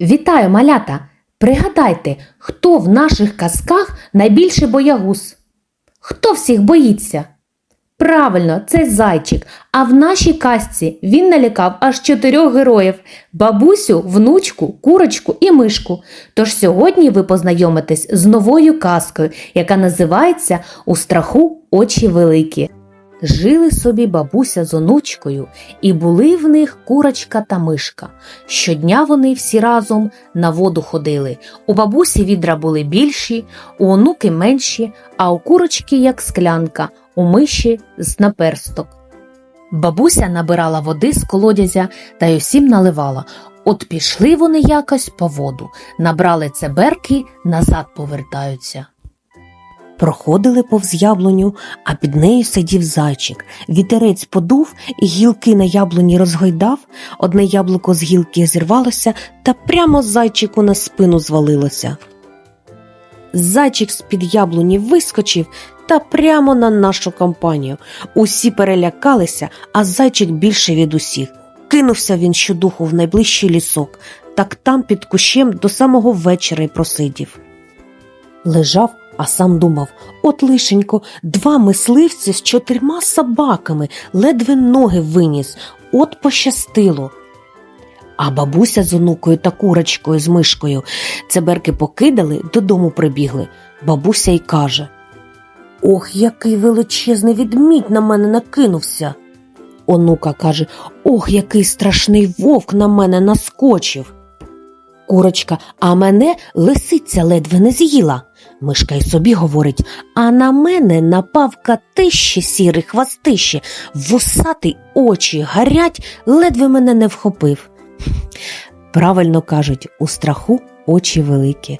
Вітаю, малята! Пригадайте, хто в наших казках найбільший боягуз? Хто всіх боїться? Правильно, це зайчик. А в нашій казці він налякав аж чотирьох героїв: бабусю, внучку, курочку і мишку. Тож сьогодні ви познайомитесь з новою казкою, яка називається У страху очі великі. Жили собі бабуся з онучкою, і були в них курочка та мишка. Щодня вони всі разом на воду ходили. У бабусі відра були більші, у онуки менші, а у курочки як склянка, у миші з наперсток. Бабуся набирала води з колодязя та й усім наливала. От пішли вони якось по воду, набрали цеберки, назад повертаються. Проходили повз яблуню, а під нею сидів зайчик. Вітерець подув гілки на яблуні розгойдав. Одне яблуко з гілки зірвалося та прямо зайчику на спину звалилося. Зайчик з-під яблуні вискочив та прямо на нашу компанію. Усі перелякалися, а зайчик більше від усіх. Кинувся він щодуху в найближчий лісок, так там під кущем до самого вечора й просидів. Лежав, а сам думав: от лишенько, два мисливці з чотирма собаками ледве ноги виніс, от пощастило. А бабуся з онукою та курочкою з мишкою цеберки покидали, додому прибігли. Бабуся й каже: Ох, який величезний відмідь на мене накинувся. Онука каже: Ох, який страшний вовк на мене наскочив. Курочка, а мене лисиця ледве не з'їла. Мишка й собі говорить, а на мене напав катище сірий хвастище, вусатий очі гарять, ледве мене не вхопив. Правильно кажуть, у страху очі великі.